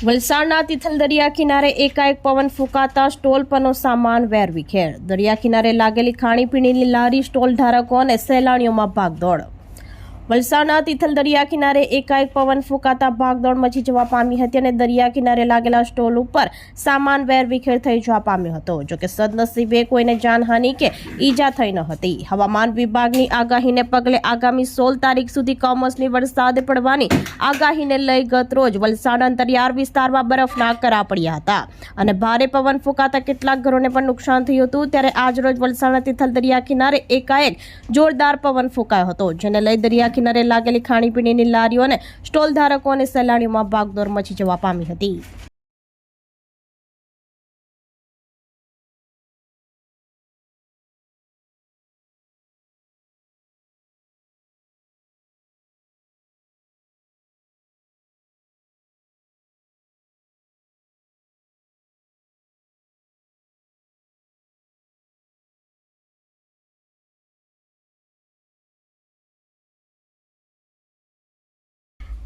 વલસાડના તિથલ દરિયા કિનારે એકાએક પવન ફૂંકાતા સ્ટોલ પરનો સામાન વેરવિખેર દરિયા કિનારે લાગેલી ખાણીપીણીની લારી સ્ટોલ ધારકો અને સહેલાણીઓમાં ભાગદોડ. વલસાડના તિથલ દરિયા કિનારે એકાએક પવન ફૂંકાતા ભાગદોડ મચી જવા પામી હતી અને દરિયા કિનારે લાગેલા સ્ટોલ ઉપર સામાન વેરવિખેર થઈ જવા પામ્યો હતો. જોકે સદનસીબે કોઈને જાનહાનિ કે ઈજા થઈ ન હતી. હવામાન વિભાગની આગાહીને પગલે આગામી સોળ તારીખ સુધી કમોસમી વરસાદ પડવાની આગાહીને લઈ ગત રોજ વલસાડ અંતરિયાળ વિસ્તારમાં બરફના કરા પડ્યા હતા અને ભારે પવન ફૂંકાતા કેટલાક ઘરોને પણ નુકસાન થયું હતું. ત્યારે આજ રોજ વલસાડના તિથલ દરિયા કિનારે એકાએક જોરદાર પવન ફૂંકાયો હતો, જેને લઈ દરિયા કિનારે લાગેલી ખાણીપીણીની લારીઓ અને સ્ટોલ ધારકો અને સહેલાણીઓમાં ભાગદોડ મચી જવા પામી હતી.